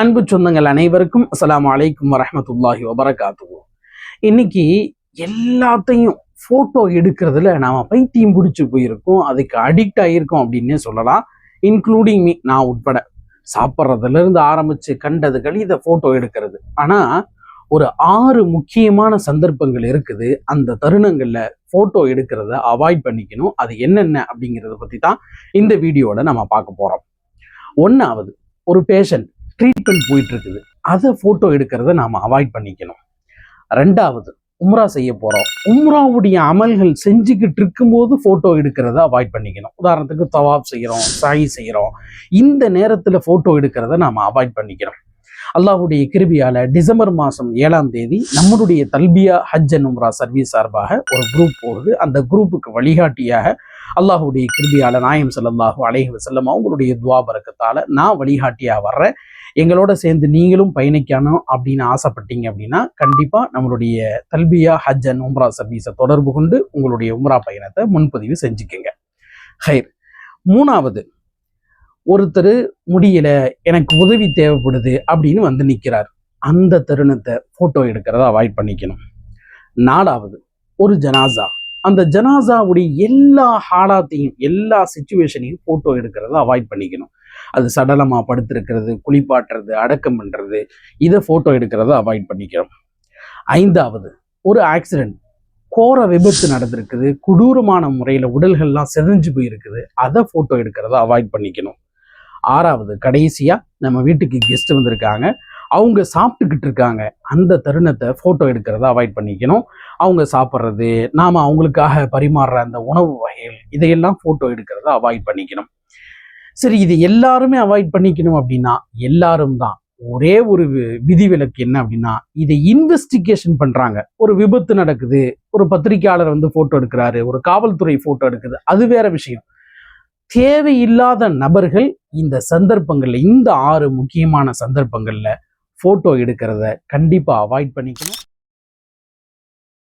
அன்பு சொந்தங்கள் அனைவருக்கும் அஸ்லாம் அலைக்கும் வரமத்துல்லாஹி வபரகாத்துஹு. இன்னைக்கு எல்லாத்தையும் ஃபோட்டோ எடுக்கிறதுல நாம் பைத்தியம் பிடிச்சி போயிருக்கோம் அதுக்கு அடிக்ட் ஆகியிருக்கோம் அப்படின்னே சொல்லலாம். இன்க்ளூடிங் மீ நான் உட்பட. சாப்பிட்றதுல இருந்து ஆரம்பிச்சு கண்டதுகள் இதை ஃபோட்டோ எடுக்கிறது. ஆனால் ஒரு ஆறு முக்கியமான சந்தர்ப்பங்கள் இருக்குது. அந்த தருணங்களில் ஃபோட்டோ எடுக்கிறத அவாய்ட் பண்ணிக்கணும். அது என்னென்ன அப்படிங்கிறத பற்றி தான் இந்த வீடியோவில் நம்ம பார்க்க போறோம். ஒன்னாவது ஒரு பேஷண்ட் ட்ரீட்மெண்ட் போயிட்டுருக்குது. அதை ஃபோட்டோ எடுக்கிறத நாம் அவாய்ட் பண்ணிக்கணும். ரெண்டாவது உம்ரா செய்ய போகிறோம் உம்ராவுடைய அமல்கள் செஞ்சுக்கிட்டு இருக்கும்போது ஃபோட்டோ எடுக்கிறத அவாய்ட் பண்ணிக்கணும். உதாரணத்துக்கு தவாப் செய்கிறோம் சாயி செய்கிறோம் இந்த நேரத்தில் ஃபோட்டோ எடுக்கிறத நாம் அவாய்ட் பண்ணிக்கணும். அல்லாஹ்வுடைய கிருபியால் டிசம்பர் மாதம் ஏழாம் தேதி நம்மளுடைய தல்பியா ஹஜ் அண்ட் உம்ரா சர்வீஸ் சார்பாக ஒரு குரூப் போகுது. அந்த குரூப்புக்கு வழிகாட்டியாக அல்லாஹுடைய கிருபியால நாயம் ஸல்லல்லாஹு அலைஹி வஸல்லம் அவங்களுடைய துவா பரக்கத்தால நான் வழிகாட்டியா வர்றேன். எங்களோட சேர்ந்து நீங்களும் பயணிக்கணும் அப்படின்னு ஆசைப்பட்டீங்க அப்படின்னா கண்டிப்பா நம்மளுடைய தல்பியா ஹஜ் அண்ட் உம்ரா சர்வீஸை தொடர்பு கொண்டு உங்களுடைய உம்ரா பயணத்தை முன்பதிவு செஞ்சுக்கோங்க. ஹைர். மூணாவது ஒருத்தர் முடியல எனக்கு உதவி தேவைப்படுது அப்படின்னு வந்து நிற்கிறார் அந்த தருணத்தை ஃபோட்டோ எடுக்கிறத அவாய்ட் பண்ணிக்கணும். நாலாவது ஒரு ஜனாசா. அந்த ஜனாசாவுடைய எல்லா ஹாலாத்தையும் எல்லா சுச்சுவேஷனையும் ஃபோட்டோ எடுக்கிறத அவாய்ட் பண்ணிக்கணும். அது சடலமாக படுத்திருக்கிறது குளிப்பாட்டுறது அடக்கம் பண்ணுறது இதை ஃபோட்டோ எடுக்கிறத அவாய்ட் பண்ணிக்கிறோம். ஐந்தாவது ஒரு ஆக்சிடென்ட் கோர விபத்து நடந்திருக்குது கொடூரமான முறையில் உடல்கள்லாம் செதஞ்சு போயிருக்குது அதை ஃபோட்டோ எடுக்கிறத அவாய்ட் பண்ணிக்கணும். ஆறாவது கடைசியாக நம்ம வீட்டுக்கு கெஸ்ட் வந்திருக்காங்க. அவங்க சாப்பிட்டுக்கிட்டு இருக்காங்க. அந்த தருணத்தை ஃபோட்டோ எடுக்கிறத அவாய்ட் பண்ணிக்கணும். அவங்க சாப்பிட்றது நாம் அவங்களுக்காக பரிமாறுற அந்த உணவு வகைகள் இதையெல்லாம் ஃபோட்டோ எடுக்கிறத அவாய்ட் பண்ணிக்கணும். சரி இது எல்லாருமே அவாய்ட் பண்ணிக்கணும் அப்படின்னா எல்லாரும் தான். ஒரே ஒரு வி- விதிவிலக்கு என்ன அப்படின்னா இதை இன்வெஸ்டிகேஷன் பண்ணுறாங்க ஒரு விபத்து நடக்குது ஒரு பத்திரிக்கையாளர் வந்து ஃபோட்டோ எடுக்கிறாரு ஒரு காவல்துறை ஃபோட்டோ எடுக்குது அது வேற விஷயம். தேவையில்லாத நபர்கள் இந்த சந்தர்ப்பங்களில் இந்த ஆறு முக்கியமான சந்தர்ப்பங்களில் ஃபோட்டோ எடுக்கிறத கண்டிப்பாக அவாய்ட் பண்ணிக்கணும்.